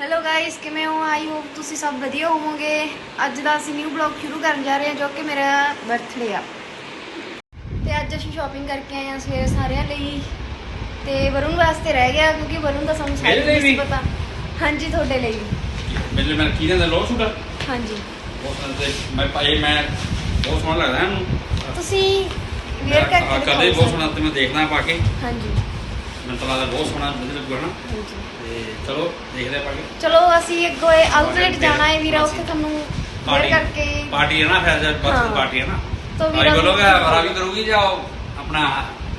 Hello guys ਕਿਵੇਂ ਹੋ? I hope ਤੁਸੀਂ ਸਭ ਵਧੀਆ ਹੋਵੋਗੇ। ਅੱਜ ਦਾ ਅਸੀਂ ਨਿਊ ਬਲੌਗ ਸ਼ੁਰੂ ਕਰਨ ਜਾ ਰਹੇ ਹਾਂ ਜੋ ਕਿ ਮੇਰਾ ਬਰਥਡੇ ਆ। ਤੇ ਅੱਜ ਅਸੀਂ ਸ਼ਾਪਿੰਗ ਕਰਕੇ ਆਏ ਹਾਂ ਸਵੇਰੇ ਸਾਰਿਆਂ ਲਈ। ਤੇ ਵਰੁਣ ਵਾਸਤੇ ਰਹਿ ਗਿਆ ਕਿਉਂਕਿ ਵਰੁਣ ਦਾ ਸਾਨੂੰ ਮੇਰੇ ਸਾਈਜ਼ ਲਈ ਨਹੀਂ ਵੀ? ਪਤਾ। ਹਾਂਜੀ ਤੁਹਾਡੇ ਲਈ ਵੀ। ਮੇਰੇ ਮੈਂ ਕੀ ਦਾ ਲੋਅ ਸੂਟ ਆ? ਹਾਂਜੀ ਤੇ ਮੈਂ ਪਾਏ ਮੈਂ ਬਹੁਤ ਸੋਹਣਾ ਲੱਗਦਾ ਇਹਨੂੰ। ਤੁਸੀਂ ਵੇਅਰ ਕਰਕੇ ਕਦੇ ਦਿਖਾਓ ਬਹੁਤ। ਸੋਹਣਾ ਤੇ ਮੈਂ ਦੇਖਦਾ ਪਾ ਕੇ। ਹਾਂਜੀ। ਮੈਨੂੰ ਲੱਗਦਾ ਬਹੁਤ ਸੋਹਣਾ ਵਧੀਆ ਲੱਗੂਗਾ ਨਾ ਤੇ ਚਲੋ ਦੇਖਦੇ ਆ ਪਾ ਕੇ ਚਲੋ ਅਸੀਂ ਅੱਗੋਂ ਆਊਟਲੈਟ ਜਾਣਾ ਹੈ ਵੀਰਾ ਉੱਥੇ ਤੁਹਾਨੂੰ ਪਾਰਟੀ ਕਰਕੇ। ਪਾਰਟੀ ਹੈ ਨਾ ਫਿਰ ਜਦ ਹਾਂ। ਬਰਥਡੇ ਪਾਰਟੀ ਹੈ ਨਾ। ਤੋਂ ਵੀਰਾ ਬੋਲੋਗੇ ਰਾਵੀ ਕਰੂਗੀ ਜਾਂ ਉਹ ਆਪਣਾ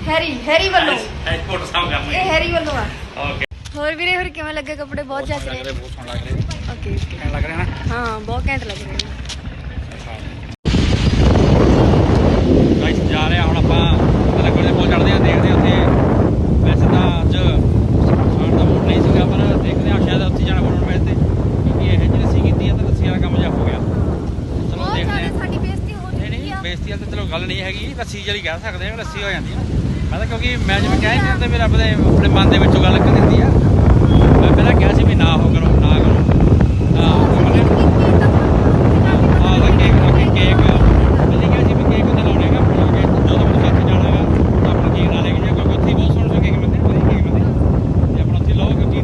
ਹੈਰੀ ਹੈਰੀ ਵੱਲੋਂ। ਐਕਸਪੋਰਟ ਸਾਮ ਕਰਨੀ ਇਹ ਹੈਰੀ ਵੱਲੋਂ ਆ। ਓਕੇ। ਹੋਰ ਵੀਰੇ ਹੋਰ ਕਿਵੇਂ ਲੱਗੇ ਕੱਪੜੇ? ਬਹੁਤ ਜੱਚ ਰਹੇ ਬਹੁਤ ਸੋਹਣਾ ਲੱਗ ਰਿਹਾ ਓਕੇ। ਕਿਵੇਂ ਲੱਗ ਰਿਹਾ ਨਾ? ਹਾਂ ਬਹੁਤ ਘੈਂਟ ਲੱਗ ਰਹੇ ਨੇ ਗਾਇਸ ਜਾ ਰਹੇ ਹਾਂ ਹੁਣ ਆਪਾਂ ਤਲਕੜ ਦੇ ਕੋਲ ਚੜਦੇ ਹਾਂ ਦੇਖਦੇ ਹਾਂ ਉੱਥੇ ਵੈਸੇ ਤਾਂ ਅੱਜ ਖਾਣ ਦਾ ਮੂਡ ਨਹੀਂ ਸੀਗਾ ਪਰ ਦੇਖਦੇ ਹਾਂ ਸ਼ਾਇਦ ਉੱਥੇ ਜਾਣਾ ਬਣਾਉਣ ਵੈਸੇ ਕਿਉਂਕਿ ਇਹ ਜਿਹੜੀ ਲੱਸੀ ਕੀਤੀ ਆ ਤਾਂ ਲੱਸੀ ਵਾਲਾ ਕੰਮ ਜਿਹਾ ਹੋ ਗਿਆ ਚਲੋ ਬਹੁਤ ਦੇਖਦੇ ਜ਼ਿਆਦਾ ਹਾਂ ਸਾਡੀ ਬੇਇੱਜ਼ਤੀ ਹੋ ਨਹੀਂ ਚੁੱਕੀ ਨਹੀਂ ਆ ਬੇਇੱਜ਼ਤੀ ਵਾਲੀ ਤਾਂ ਚਲੋ ਗੱਲ ਨਹੀਂ ਹੈਗੀ ਲੱਸੀ ਜਿਹੜੀ ਕਹਿ ਸਕਦੇ ਆ ਲੱਸੀ ਹੋ ਜਾਂਦੀ ਆ। ਮੈਂ ਤਾਂ ਕਿਉਂਕਿ ਮੈਂ ਜਿਵੇਂ ਕਹਿ ਨਹੀਂ ਤੇ ਮੇਰੇ ਆਪਣੇ ਆਪਣੇ ਮਨ ਦੇ ਵਿੱਚੋਂ ਗੱਲ ਨਿਕਲ ਜਾਂਦੀ ਆ। ਮੈਂ ਪਹਿਲਾਂ ਕਿਹਾ ਸੀ ਵੀ ਨਾ ਹੋ ਕਰੋ ਨਾ ਕਰੋ ਤਾਂ ਮਤਲਬ ਹਾਂ ਦਾ ਕੇਕ ਦਾ ਕੇਕ ਪਹਿਲੇ ਕਿਹਾ ਸੀ ਵੀ ਕੇਕ ਉੱਥੇ ਲਾਉਣੇਗਾ ਬਣਾ ਕੇ ਜਦੋਂ ਵੀ ਉੱਥੇ ਜਾਣਾਗਾ ਤਾਂ ਆਪਣਾ ਕੇਕ ਨਾਲ ਲੈ ਕੇ ਜਾ ਕਿਉਂਕਿ ਉੱਥੇ ਹੀ ਬਹੁਤ ਸੋਹਣੇ ਸੋਹਣੇ ਕੇਕ ਮਿਲਦੇ ਨੇ ਵਧੀਆ ਕੇਕ ਮਿਲਦੇ ਨੇ ਤੇ ਆਪਣਾ ਉੱਥੇ ਲਓ ਕਿਉਂਕਿ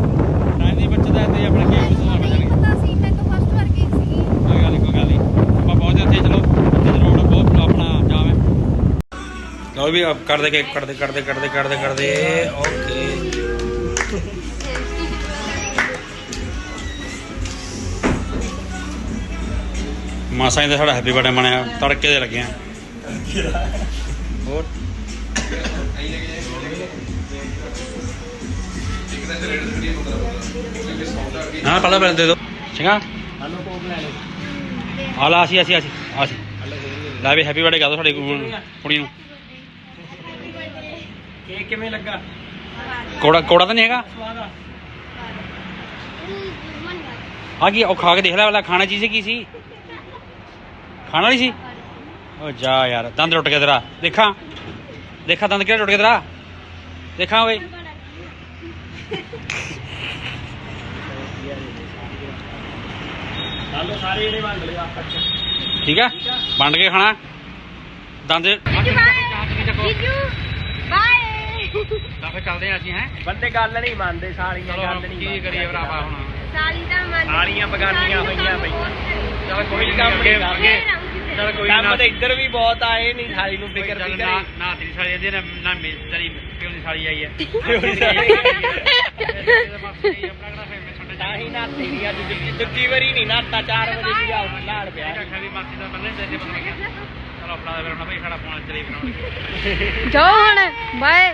ਟਾਈਮ ਨਹੀਂ ਬਚਦਾ ਹੈ ਤੇ ਆਪਣੇ ਕੇਕ ਉੱਥੇ ਨਾਲ ਮਿਲ ਜਾਣਗੇ ਪਤਾ ਸੀ ਮੈਂ ਤਾਂ ਫਸਟ ਵਾਰ ਗਈ ਸੀਗੀ ਕੋਈ ਗੱਲ ਨਹੀਂ ਕੋਈ ਗੱਲ ਨਹੀਂ ਆਪਾਂ ਪਹੁੰਚਦੇ ਉੱਥੇ ਚਲੋ ਉੱਥੇ ਰੋਡ ਬਹੁਤ ਆਪਣਾ ਜਾਮ ਹੈ ਲਓ ਵੀ ਆਪ ਕਰਦੇ ਕੇ ਕਰਦੇ ਕਰਦੇ ਕਰਦੇ ਕਰਦੇ ਕਰਦੇ ਓਕੇ ਮਾਸਾਂ ਤਾਂ ਸਾਡਾ ਹੈਪੀ ਬਰਥਡੇ ਮਨਾਇਆ ਤੜਕੇ ਦੇ ਲੱਗੇ ਆ ਹੋਰ ਹਾਂ ਪਹਿਲਾਂ ਪਹਿਲਾਂ ਦੇ ਦਿਓ ਚੰਗਾ ਹਲੋ ਕੋਕ ਲੈ ਲਓ ਆ ਲਾ ਅਸੀਂ ਅਸੀਂ ਅਸੀਂ ਅਸੀਂ ਲੈ ਵੀ ਹੈਪੀ ਬਰਥਡੇ ਕਰ ਦੋ ਸਾਡੀ ਕੁੜੀ ਨੂੰ ਕੇਕ ਕਿਵੇਂ ਲੱਗਾ? ਕੋੜਾ ਕੋੜਾ ਤਾਂ ਨਹੀਂ ਹੈਗਾ? ਸਵਾਦ ਆ। ਆ ਕੀ ਉਹ ਖਾ ਕੇ ਦੇਖ ਲੈ ਵਾਲਾ ਖਾਣਾ ਚੀਜ਼ ਕੀ ਸੀ? ਖਾਣ ਵਾਲੀ ਸੀ? ਓ ਜਾ ਯਾਰ ਦੰਦ ਟੁੱਟ ਗਿਆ ਤੇਰਾ। ਦੇਖਾਂ। ਦੇਖਾਂ ਦੰਦ ਕਿਹੜਾ ਟੁੱਟ ਗਿਆ ਤੇਰਾ? ਦੇਖਾਂ ਓਏ। ਹਲੋ ਸਾਰੇ ਜਿਹੜੇ ਵੰਡ ਤਾਂ ਫਿਰ ਚੱਲਦੇ ਆ ਅਸੀਂ ਹੈ? ਬੰਦੇ ਗੱਲ ਨਹੀਂ ਮੰਨਦੇ ਸਾਲੀਆਂ ਗੱਲ ਨਹੀਂ ਕੀ ਕਰੀਏ ਭਰਾਵਾ ਹੁਣ? ਸਾਲੀ ਦਾ ਮਨ ਸਾਲੀਆਂ ਬਗਾਨੀਆਂ ਹੋਈਆਂ ਬਈਆਂ ਚਲ ਕੋਈ ਕੰਮ ਅੱਗੇ ਨਹੀਂ ਅੱਗੇ ਚਲ ਕੋਈ ਨਾ ਕੰਮ ਤੇ ਇੱਧਰ ਵੀ ਬਹੁਤ ਆਏ ਨਹੀਂ ਸਾਲੀ ਨੂੰ ਫਿਕਰ ਚੱਲ ਵੀ ਨਾ ਕਰੇ। ਨਾ ਤੇਰੀ ਸਾਲੀ ਇਹਦੀ ਨਾ ਨਾ ਮੇਰੀ ਤੇਰੀ ਪਿਓ ਦੀ ਸਾਲੀ ਆਈ ਹੈ। ਤਾਂ ਹੀ ਨਾ ਤੇਰੀ ਅੱਜ ਦੂਜੀ ਦੂਜੀ ਵਾਰੀ ਨਹੀਂ ਨਾਤਾ 4 ਵਜੇ ਵੀ ਆਉ ਲਾੜ ਪਿਆ। ਚਲੋ ਆਪਣਾ ਦੇ ਫਿਰ ਭਾਈ ਸਾਡਾ ਫੋਨ ਚਲੀ ਬਣਾਉਣ ਜਾਓ ਹੁਣ ਬਾਏ।